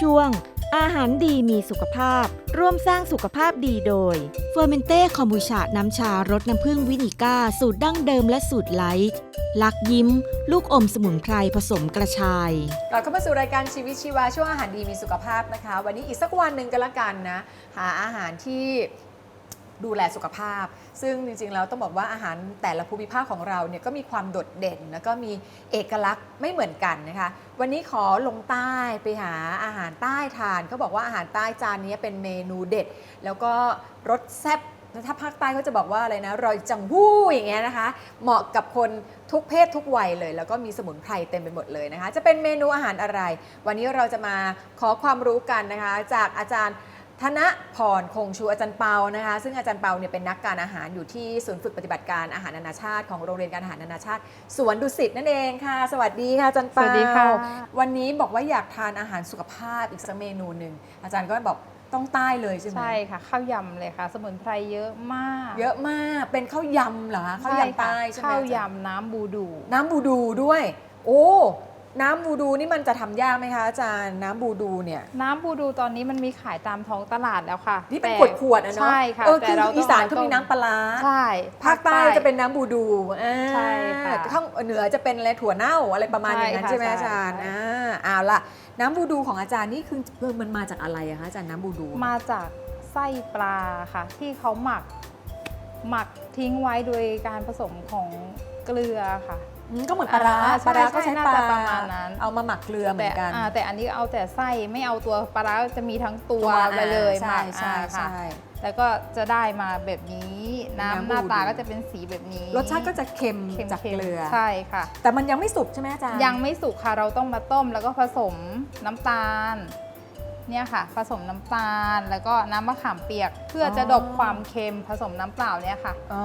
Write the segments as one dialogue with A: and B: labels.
A: ช่วง อาหารดีมีสุขภาพ ร่วมสร้างสุขภาพดีโดยเฟอร์เมนเต้คอมบูชาน้ำชารสน้ำผึ้งวินิก้า สูตรดั้งเดิมและสูตรไลท์ลักยิ้ม ลูกอมสมุนไพรผสมกระชาย
B: กลับเข้ามาสู่รายการชีวิตชีวาช่วงอาหารดีมีสุขภาพนะคะ วันนี้อีกสักวันหนึ่งก็แล้วกันนะ หาอาหารที่ ดูแลสุขภาพ ซึ่งจริงๆแล้วต้องบอกว่าอาหารแต่ละภูมิภาคของเราเนี่ยก็มีความโดดเด่น แล้วก็มีเอกลักษณ์ไม่เหมือนกันนะคะ วันนี้ขอลงใต้ไปหาอาหารใต้ทานเขาบอกว่าอาหารใต้จานนี้เป็นเมนูเด็ด แล้วก็รสแซ่บถ้าภาคใต้เขาจะบอกว่าอะไรนะรอยจังหู้อย่างเงี้ยนะคะ เหมาะกับคนทุกเพศทุกวัยเลย แล้วก็มีสมุนไพรเต็มไปหมดเลยนะคะ จะเป็นเมนูอาหารอะไร วันนี้เราจะมาขอความรู้กันนะคะ จากอาจารย์ ธนพรคงชูอาจารย์เปานะคะ ซึ่งอาจารย์เปาเนี่ยเป็นนักการอาหารอยู่ที่ศูนย์ฝึกปฏิบัติการอาหารนานาชาติของโรงเรียนการอาหารนานาชาติ สวนดุสิตนั่นเองค่ะ สวัสดีค่ะอาจารย์เปา
C: สวัสดีค่ะ
B: วันนี้บอกว่าอยากทานอาหารสุขภาพอีกสักเมนูหนึ่งอาจารย์ก็บอกต้องใต้เลยใช่ไหม
C: ใช่ค่ะข้าวยำเลยค่ะ สมุนไพรเยอะมาก
B: เยอะมากเป็นข้าวยำเหรอคะข้าวยำใต้ใช่ไหม
C: ข้าว
B: อาจาร
C: ยำน้ำบูดู
B: น้ำบูดูด้วย โอ้ น้ำบูดูนี่มันจะทำยากไหมคะอาจารย์น้ำบูดูเนี่ย
C: น้ำบูดูตอนนี้มันมีขายตามท้องตลาดแล้วค่ะ
B: นี่เป็น
C: แต่
B: ขวดขวดๆอะเนาะ
C: ใช่ค่ะ
B: เออ
C: แต่
B: คือ
C: เราต้อง
B: อีสานก็
C: ต้
B: มีน้ำปลาร้า
C: ใช่
B: ภาคใต้จะเป็นน้ำบูดูอ่า
C: ใช่ค่ะ
B: ข้างเหนือจะเป็นอะไรถั่วเน่าอะไรประมาณอย่างนั้น
C: ใช่
B: ใช่ไหม
C: ค่ะ
B: อาจารย์
C: ใช่
B: อ่าเอาละน้ำบูดูของอาจารย์นี่คือคือมันมาจากอะไรอะคะอาจารย์น้ำบูดู
C: มาจากไส้ปลาค่ะ ที่เขาหมัก หมักทิ้งไว้โดยการผสมของเกลือค่ะ
B: อืม ก็เหมือนปลาร้า
C: อ่า
B: ปลาร้า
C: ใช่
B: ก็ใช้
C: น่า
B: ปลา
C: จะประมาณนั้น
B: เอามาหมักเกลือเหมื
C: แต่
B: อนกัน
C: อ่าแต่อันนี้เอาแต่ไส้ไม่เอาตัวปลาร้าจะมีทั้งตัวไปเลย
B: ใช่
C: หมัก
B: ใช่
C: อ่าค่ะ
B: ใช่
C: แล้วก็จะได้มาแบบนี้น้ำ
B: น้ำ
C: หน้าตา
B: บูดู
C: ก็จะเป็นสีแบบนี้
B: รสชาติก็จะเค็ม
C: เค็ม
B: จาก
C: ๆ
B: เกลือ
C: ใช่ค่ะ
B: แต่มันยังไม่สุกใช่ไหมอาจารย์
C: ยังไม่สุกค่ะเราต้องมาต้มแล้วก็ผสมน้ำตาล เนี่ยค่ะ ผสมน้ำตาล แล้วก็น้ำมะขามเปียก เพื่อจะดบความเค็มผสมน้ำเปล่าเนี่ยค่ะ
B: อ๋อ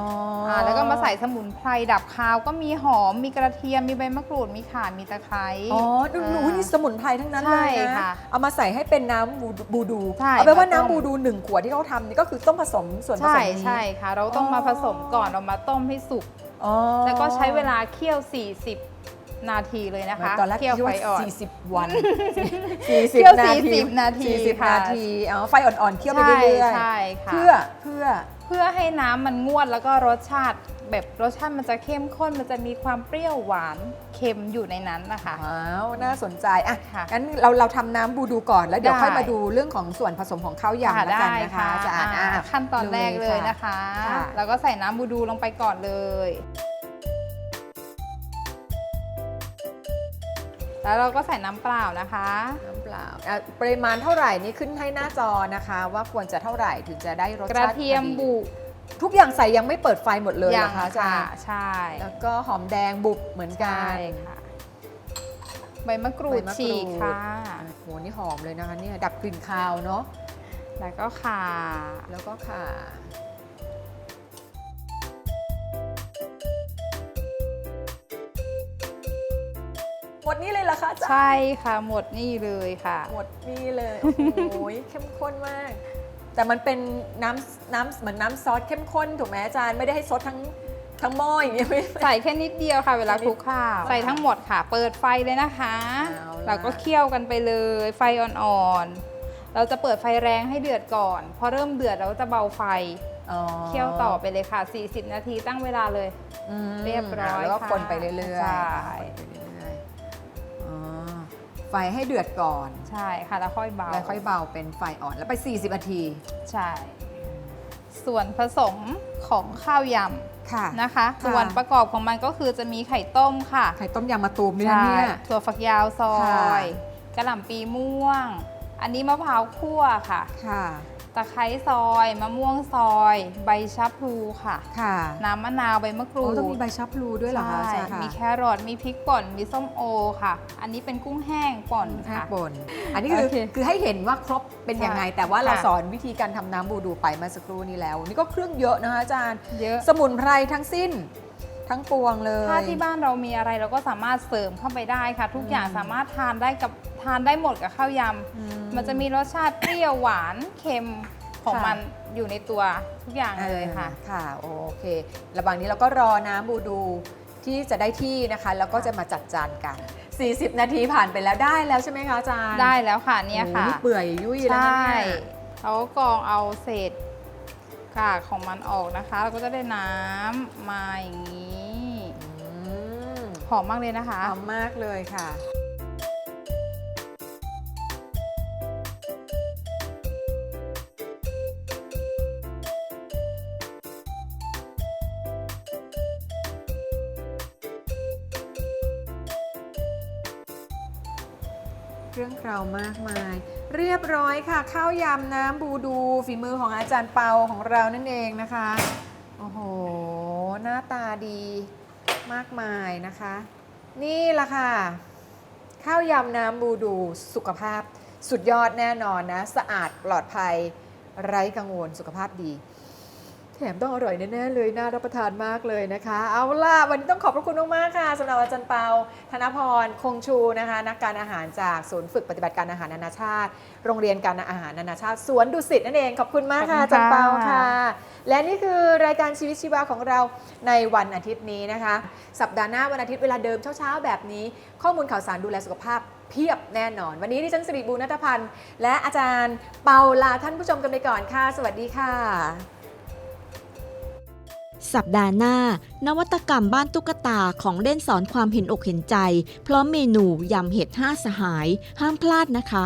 B: อ
C: อ่าแล้วก็มาใส่สมุนไพรดับคาว ก็มีหอมมีกระเทียมมีใบมะกรูดมีข่ามีตะไคร้
B: อ๋อดูหนูนี่สมุนไพรทั้งนั้นเลย
C: ใช่
B: นะ
C: ค่ะ
B: เอามาใส่ให้เป็นน้ำบูดูบูดู
C: ใช่
B: เอาไปนว่า
C: มาต้ม
B: น้ำบูดูหนึ่งขวดที่เขาทำนี่ก็คือต้องผสมส่วนผส
C: ใช่
B: มนี้
C: ใช่ค่ะ เราต้องมาผสมก่อนเรามาต้มให้สุก
B: อ๋อ
C: แล้วก็ใช้เวลาเคี่ยว 40 นาทีเลยนะคะ
B: ตอนแรก
C: เคี่ยว
B: คิด
C: ไฟ
B: ว่า
C: อ่อน
B: 40 วัน
C: เคี่ยว
B: 40 นาที
C: 40 นาที
B: 40
C: ค่ะ
B: นาทีอ๋อไฟอ่อนๆเคี่ยวไปเรื่อยๆ
C: ใช่ค่ะ
B: เพื่อเพื่อ
C: เพื่อให้น้ำมันงวดแล้วก็รสชาติแบบรสชาติมันจะเข้มข้นมันจะมีความเปรี้ยวหวานเค็มอยู่ในนั้นนะคะ
B: ว้าวน่าสนใจอะ
C: ค่ะ
B: งั้นเราเราทำน้ำบูดูก่อนแล้วเดี๋ยว
C: ได้
B: ค่อยมาดูเรื่องของส่วนผสมของข้าวยำแล้วกันนะคะอาจารย์
C: อ่า
B: อะ
C: ขั้นตอนแรกเลยนะคะ
B: ค่ะ
C: แล้วก็ใส่น้ำบูดูลงไปก่อนเลย แล้วเราก็ใส่น้ำเปล่านะคะ
B: น้ำเปล่าอะปริมาณเท่าไหร่นี่ขึ้นให้หน้าจอนะคะ ว่าควรจะเท่าไหร่ถึงจะได้รส
C: ก
B: ชา
C: ระ
B: ติ
C: เทียม
B: พอดี
C: บุ
B: ทุกอย่างใส่ยังไม่เปิดไฟหมดเลยเหร
C: ยั
B: อคะอาจารย์
C: ใช่
B: แล้วก็หอมแดงบุบเหมือนกั
C: ใช่
B: น
C: ค่ะ ใบมะกรู
B: ใบ
C: ด
B: มะกรูด
C: ฉีกค่ะ
B: โหนี่หอมเลยนะคะเนี่ยดับกลิ่นคาวเนาะ
C: แล้วก็ข่า
B: แล้วก็ค่ะ มดนี่เลยเหรอคะอาจารย์
C: ใช่ค่ะหมดนี่เลยค่ะ
B: หมดนี่เลยโอ้โหเข้มข้นมาก แต่มันเป็นน้ำน้ำเหมือนน้ำซอสเข้มข้นถูกไหมอาจารย์ไม่ได้ให้ซดทั้งทั้งหม้ออย่างเงี้ยไม่
C: ใส่แค่นิดเดียวค่ะ เวลา
B: แค่นิด
C: คลุกข้าว ใส่ทั้งหมดค่ะ เปิดไฟเลยนะคะ
B: เอาล่ะ
C: เราก็เคี่ยวกันไปเลยไฟอ่อนๆเราจะเปิดไฟแรงให้เดือดก่อน พอเริ่มเดือดเราจะเบาไฟ
B: อ๋อ
C: เคี่ยวต่อไปเลยค่ะ 40 นาทีตั้งเวลาเลย
B: อืม
C: เรียบร้อย
B: แล้วก็
C: ค่ะ
B: คนไปเรื่อยๆ
C: ใช่
B: คนไปเรื่อยๆอ๋อ ไฟให้เดือดก่อน
C: ใช่ค่ะแล้วค่อยเบา
B: แล้วค่อยเบาเป็นไฟอ่อนแล้วไป 40นาที
C: ใช่ส่วนผสมของข้าวย
B: ค่ะำ
C: นะคะ ส่วนประกอบของมันก็คือจะมีไข่ต้มค่ะ
B: ไข่ต้มยำมะตูมนี่นะ
C: ใช่
B: เนี่ย
C: ถั่วฝักยาวซอ
B: ค่ะ
C: ยกระหล่ำปีม่วง อันนี้มะพร้าวคั่วค่ะ
B: ค่ะ
C: ตะไคร้ซอยมะม่วงซอย ใบชะพลูค่ะ
B: ค่ะ
C: น้ำมะนาวใบมะกรู
B: โอ้
C: ด
B: ต้องมีใบชะพลูด้วยเหรอคะอา
C: ใช่
B: จารย์
C: มีแครอท มีพริกป่น มีส้มโอค่ะ อันนี้เป็นกุ้งแห้งป่น
B: แค่
C: ค่ะ
B: บน อันนี้คือ
C: โอเค
B: คือให้เห็นว่าครบเป็นยังไง
C: ใช่
B: แต่ว่าเรา
C: ค่ะ
B: สอนวิธีการทำน้ำบูดูไปเมื่อสักครู่นี้แล้ว นี่ก็เครื่องเยอะนะคะอาจารย์
C: เยอะ
B: สมุนไพรทั้งสิ้น ทั้งปวงเลย
C: ถ้าที่บ้านเรามีอะไรเราก็สามารถเสริมเข้าไปได้ค่ะ ทุกอย่าง
B: อืม
C: สามารถทานได้กับทานได้หมดกับข้าวย
B: อืำ
C: มันจะมีรสชาติเปรี้ยวหวานเค็มของ
B: ค่ะ
C: มันอยู่ในตัวทุกอย่างเลยค่ะ
B: อ่าค่ะ โอเค ระหว่างนี้เราก็รอน้ำบูดูที่จะได้ที่นะคะ แล้วก็จะมาจัดจานกัน 40 นาทีผ่านไปแล้วได้แล้วใช่ไหมคะอาจารย์
C: ได้แล้วค่ะเนี่ยค่ะ
B: โอ้โหเปื่อยยุ่ย
C: ใช
B: แล้วนะ่เนี่ย
C: เราก็กรองเอาเศษกากของมันออกนะคะ เราก็จะได้น้ำมาอย่างนี้
B: อืม
C: หอมมากเลยนะคะ
B: หอมมากเลยค่ะ รื่องราวมากมาย เรียบร้อยค่ะ ข้าวยำน้ำบูดูฝีมือของอาจารย์เปาของเรานั่นเองนะคะ โอ้โห หน้าตาดีมากมายนะคะ นี่ละค่ะ ข้าวยำน้ำบูดูสุขภาพสุดยอดแน่นอนนะ สะอาดปลอดภัย ไร้กังวลสุขภาพดี แถมต้องอร่อยแน่ๆเลย น่ารับประทานมากเลยนะคะ เอาล่ะ วันนี้ต้องขอบพระคุณมากๆค่ะสำหรับอาจารย์เปา ธนพร คงชูนะคะ นักการอาหารจากศูนย์ฝึกปฏิบัติการอาหารนานาชาติ โรงเรียนการอาหารนานาชาติสวนดุสิตนั่นเอง ขอบคุณมากค่ะ
C: ขอบ
B: อา
C: คุ
B: จาร
C: ณ
B: ย์
C: ค่ะ
B: เปาค่ะ และนี่คือรายการชีวิตชีวาของเราในวันอาทิตย์นี้นะคะ สัปดาห์หน้าวันอาทิตย์เวลาเดิมเช้าๆแบบนี้ ข้อมูลข่าวสารดูแลสุขภาพเพียบแน่นอน วันนี้ดิฉันสิริบูรณัฐพันธ์และอาจารย์เปาลาท่านผู้ชมกันไปก่อนค่ะ สวัสดีค่ะ
A: สัปดาห์หน้า นวัตกรรมบ้านตุ๊กตาของเล่นสอนความเห็นอกเห็นใจ พร้อมเมนูยำเห็ดห้าสหาย ห้ามพลาดนะคะ